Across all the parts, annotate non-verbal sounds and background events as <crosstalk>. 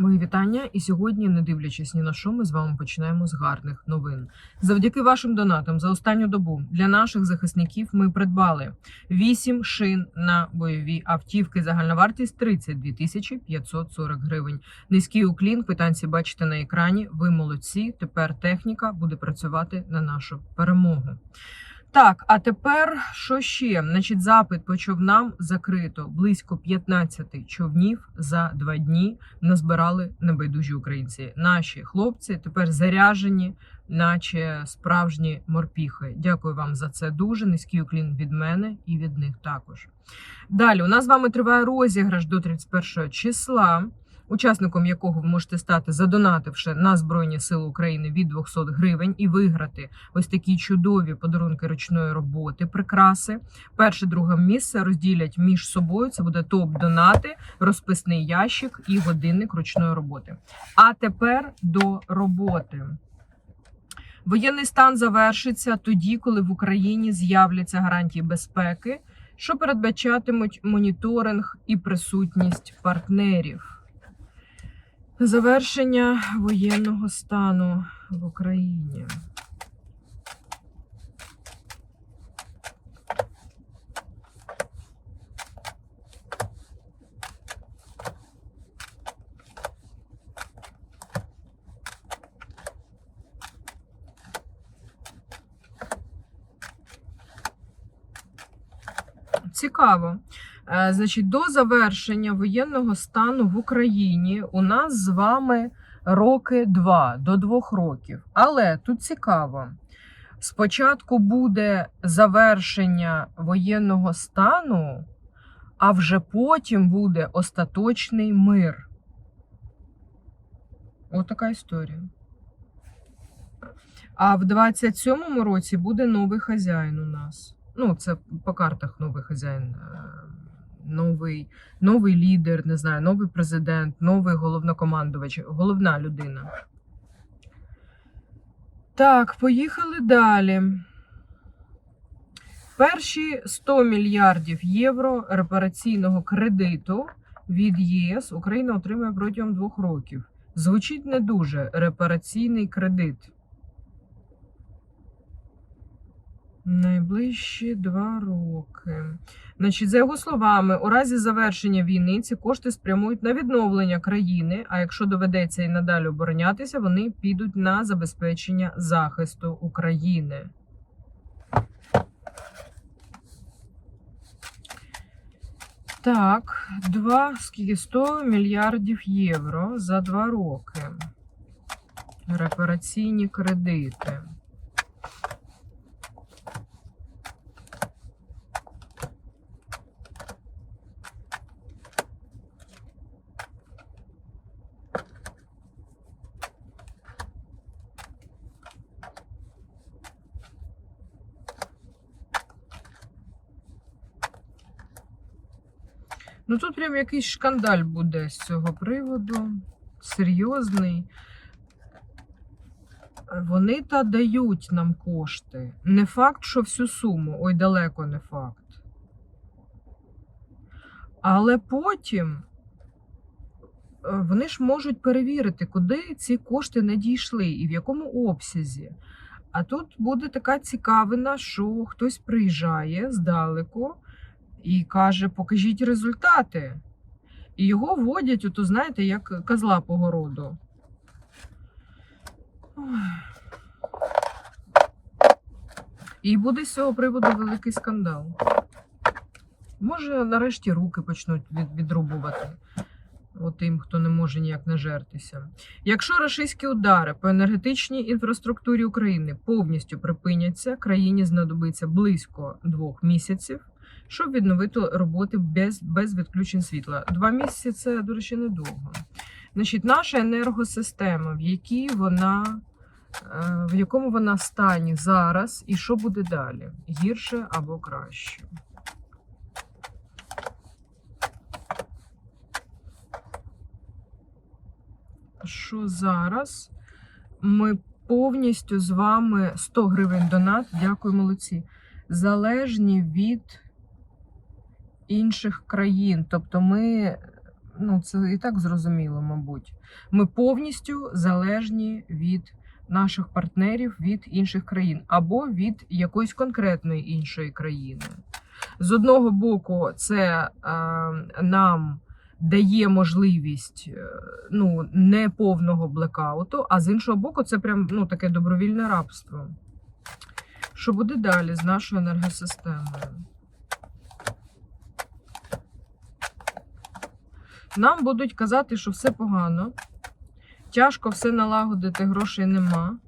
Мої вітання. І сьогодні, не дивлячись ні на що, ми з вами починаємо з гарних новин. Завдяки вашим донатам за останню добу для наших захисників ми придбали 8 шин на бойові автівки. Загальна вартість 32 тисячі 540 гривень. Низький уклін, квитанції бачите на екрані. Ви молодці. Тепер техніка буде працювати на нашу перемогу. Так, а тепер що ще? Значить, запит по човнам закрито близько 15 човнів за два дні назбирали небайдужі українці. Наші хлопці тепер заряжені, наче справжні морпіхи. Дякую вам за це дуже. Низький уклін від мене і від них також. Далі у нас з вами триває розіграш до 31 числа. Учасником якого ви можете стати, задонативши на Збройні Сили України від 200 гривень і виграти ось такі чудові подарунки ручної роботи, прикраси. Перше, друге місце розділять між собою. Це буде топ-донати, розписний ящик і годинник ручної роботи. А тепер до роботи. Воєнний стан завершиться тоді, коли в Україні з'являться гарантії безпеки, що передбачатимуть моніторинг і присутність партнерів. Завершення воєнного стану в Україні. Цікаво. Е, Значить, до завершення воєнного стану в Україні у нас з вами роки два до двох років. Але тут цікаво. Спочатку буде завершення воєнного стану, а вже потім буде остаточний мир. Отака історія. А в 27-му році буде новий хазяїн у нас. Ну, це по картах новий хазяїн, е, новий, новий лідер, не знаю, новий президент, новий головнокомандувач, головна людина. Так, поїхали далі. Перші 100 мільярдів євро репараційного кредиту від ЄС Україна отримає протягом двох років. Звучить не дуже репараційний кредит. Найближчі два роки. Значить, за його словами, у разі завершення війни ці кошти спрямують на відновлення країни. А якщо доведеться і надалі оборонятися, вони підуть на забезпечення захисту України. Так, два скільки 100 мільярдів євро за два роки. Репараційні кредити. Ну тут прям якийсь шкандаль буде з цього приводу. Серйозний. Вони та дають нам кошти. Не факт, що всю суму, ой, далеко не факт. Але потім е, вони ж можуть перевірити, куди ці кошти надійшли і в якому обсязі. А тут буде така цікавина, що хтось приїжджає здалеку і каже: покажіть результати. І його вводять, ото, знаєте, як козла по городу. Ой. І буде з цього приводу великий скандал. Може, нарешті руки почнуть від, відрубувати. От тим, хто не може ніяк нажертися. Якщо рашистські удари по енергетичній інфраструктурі України повністю припиняться, країні знадобиться близько двох місяців, щоб відновити роботи без, без відключень світла. Два місяці це, до речі, недовго. Значить, наша енергосистема, в якій вона, е, в якому вона стані зараз, і що буде далі? Гірше або краще? Що зараз? Ми повністю з вами 100 гривень донат. Дякую, молодці. Залежні від інших країн. Тобто ми ну це і так зрозуміло, мабуть. Ми повністю залежні від наших партнерів від інших країн або від якоїсь конкретної іншої країни. З одного боку, це е, нам дає можливість е, ну, не повного блекауту, а з іншого боку, це прям ну, таке добровільне рабство. Що буде далі з нашою енергосистемою? Нам будуть казати, що все погано, тяжко все налагодити, грошей нема.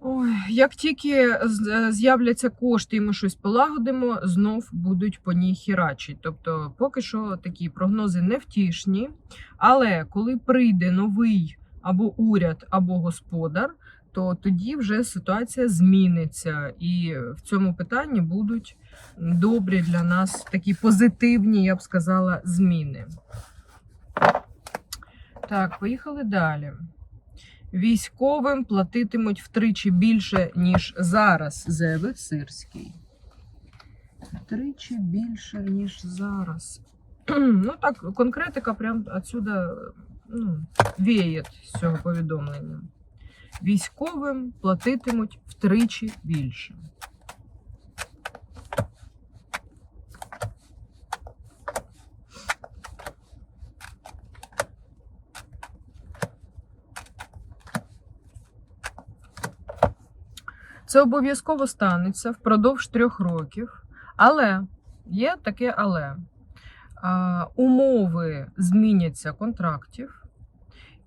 Ой, як тільки з'являться кошти і ми щось полагодимо, знов будуть по ній хірачить. Тобто, поки що такі прогнози невтішні. Але коли прийде новий або уряд, або господар, то тоді вже ситуація зміниться, і в цьому питанні будуть добрі для нас такі позитивні, я б сказала, зміни. Так, поїхали далі. Військовим платитимуть втричі більше, ніж зараз, заявив Сирський. Втричі більше, ніж зараз. <clears throat> ну так, конкретика прям отсюда ну, віє з цього повідомлення. Військовим платитимуть втричі більше. Це обов'язково станеться впродовж трьох років. Але є таке але. Умови зміняться контрактів,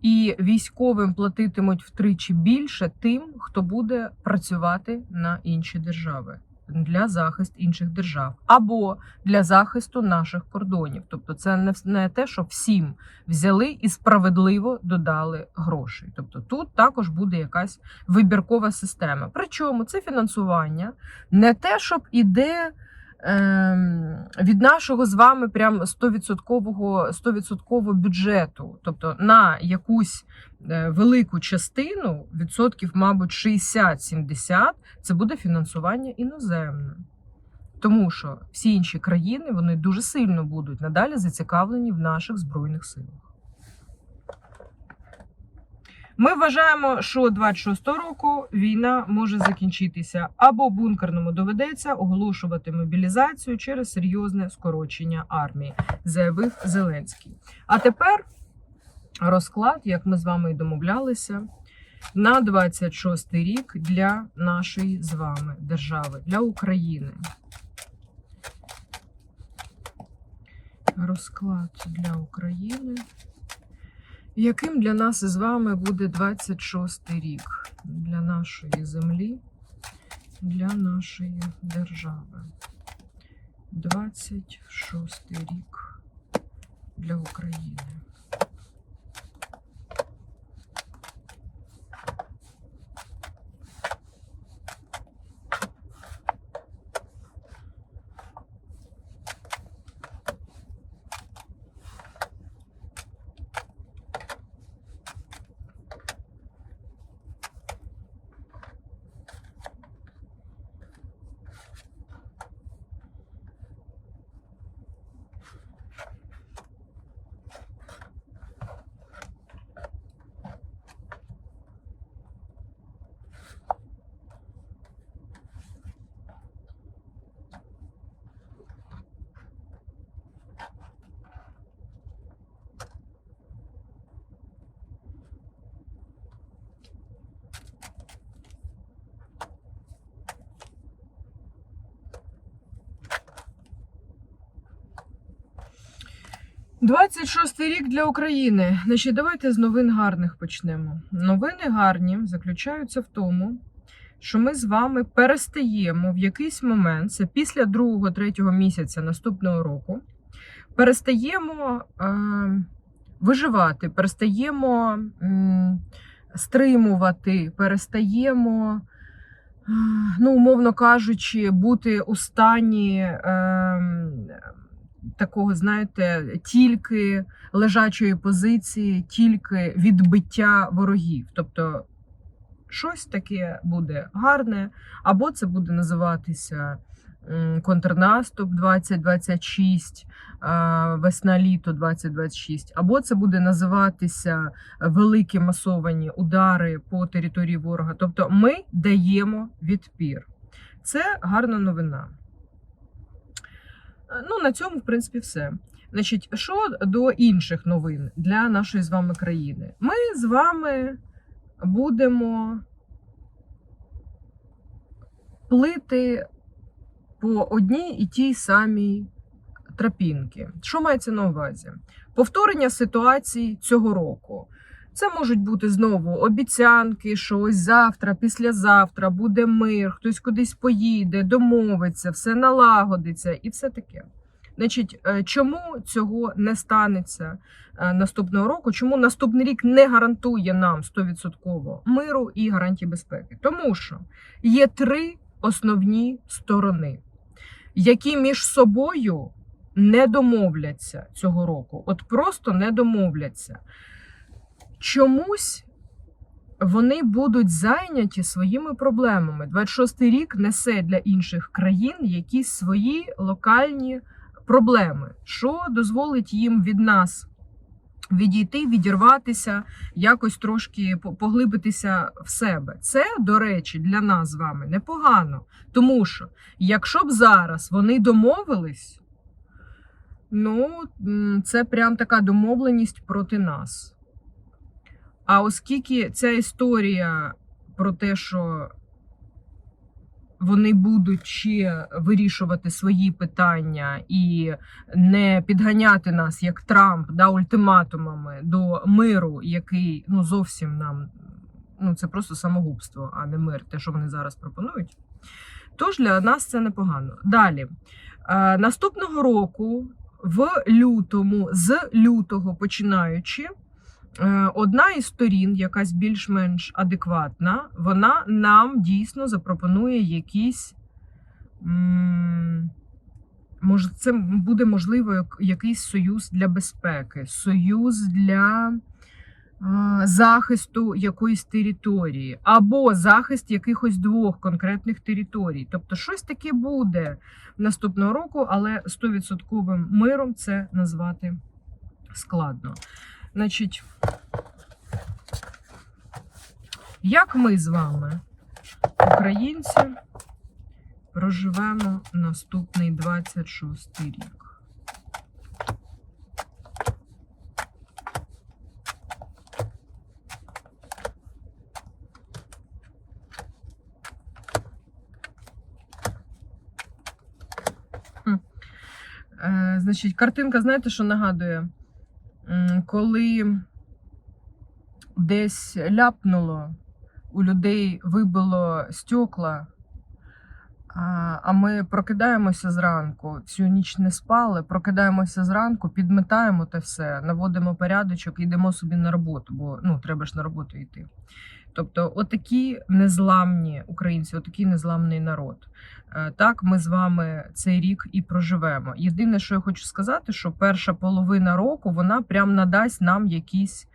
і військовим платитимуть втричі більше тим, хто буде працювати на інші держави для захисту інших держав або для захисту наших кордонів. Тобто, це не, те, що всім взяли і справедливо додали гроші. Тобто тут також буде якась вибіркова система. Причому це фінансування не те, щоб іде. Ем, Від нашого з вами прям 100%, 100% бюджету, тобто на якусь е, велику частину, відсотків, мабуть, 60-70, це буде фінансування іноземне. Тому що всі інші країни вони дуже сильно будуть надалі зацікавлені в наших збройних силах. Ми вважаємо, що 26-го року війна може закінчитися або бункерному доведеться оголошувати мобілізацію через серйозне скорочення армії, заявив Зеленський. А тепер розклад, як ми з вами і домовлялися, на 26-й рік для нашої з вами держави, для України. Розклад для України. Яким для нас із вами буде 26 рік для нашої землі, для нашої держави? 26 рік для України. Двадцять шостий рік для України. Значить, давайте з новин гарних почнемо. Новини гарні заключаються в тому, що ми з вами перестаємо в якийсь момент, це після другого, третього місяця наступного року, перестаємо е, виживати, перестаємо м, стримувати, перестаємо, е, ну, умовно кажучи, бути у стані. Е, такого, знаєте, тільки лежачої позиції, тільки відбиття ворогів. Тобто щось таке буде гарне, або це буде називатися контрнаступ 2026, весна-літо 2026, або це буде називатися великі масовані удари по території ворога. Тобто ми даємо відпір. Це гарна новина. Е, Ну, на цьому, в принципі, все. Значить, що до інших новин для нашої з вами країни? Ми з вами будемо плити по одній і тій самій тропінки. Що мається на увазі? Повторення ситуації цього року. Це можуть бути знову обіцянки, що ось завтра, післязавтра буде мир, хтось кудись поїде, домовиться, все налагодиться і все таке. Значить, е, чому цього не станеться е, наступного року? Чому наступний рік не гарантує нам 100% миру і гарантії безпеки? Тому що є три основні сторони, які між собою не домовляться цього року. От просто не домовляться. Чомусь вони будуть зайняті своїми проблемами. 26-й рік несе для інших країн якісь свої локальні проблеми, що дозволить їм від нас відійти, відірватися, якось трошки поглибитися в себе. Це, до речі, для нас з вами непогано. Тому що, якщо б зараз вони домовились, ну це прям така домовленість проти нас. А оскільки ця історія про те, що вони будуть ще вирішувати свої питання і не підганяти нас як Трамп да, ультиматумами до миру, який ну зовсім нам ну це просто самогубство, а не мир, те, що вони зараз пропонують. Тож для нас це непогано. Далі, е, наступного року, в лютому, з лютого починаючи. Е, Одна із сторін, якась більш-менш адекватна, вона нам дійсно запропонує якісь. Може, це буде можливо якийсь союз для безпеки, союз для захисту якоїсь території, або захист якихось двох конкретних територій. Тобто, щось таке буде наступного року, але 100% миром це назвати складно. Значить, як ми з вами, українці, проживемо наступний 26 рік? Е, значить, картинка, знаєте, що нагадує? Коли десь ляпнуло, у людей вибило стекла, а ми прокидаємося зранку, всю ніч не спали, прокидаємося зранку, підметаємо те все, наводимо порядочок йдемо собі на роботу, бо ну, треба ж на роботу йти. Тобто, отакі незламні українці, отакий незламний народ. Е, Так, ми з вами цей рік і проживемо. Єдине, що я хочу сказати, що перша половина року вона прям надасть нам якісь.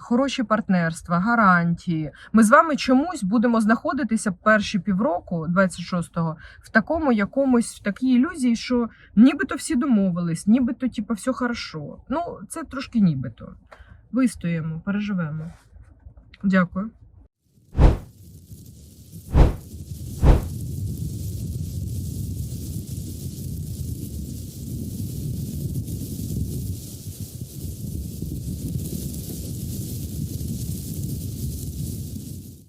Хороші партнерства, гарантії. Ми з вами чомусь будемо знаходитися перші півроку 26-го в такому якомусь в такій ілюзії, що нібито всі домовились, нібито, типу, все хорошо. Ну, це трошки нібито. Вистоїмо, переживемо. Дякую.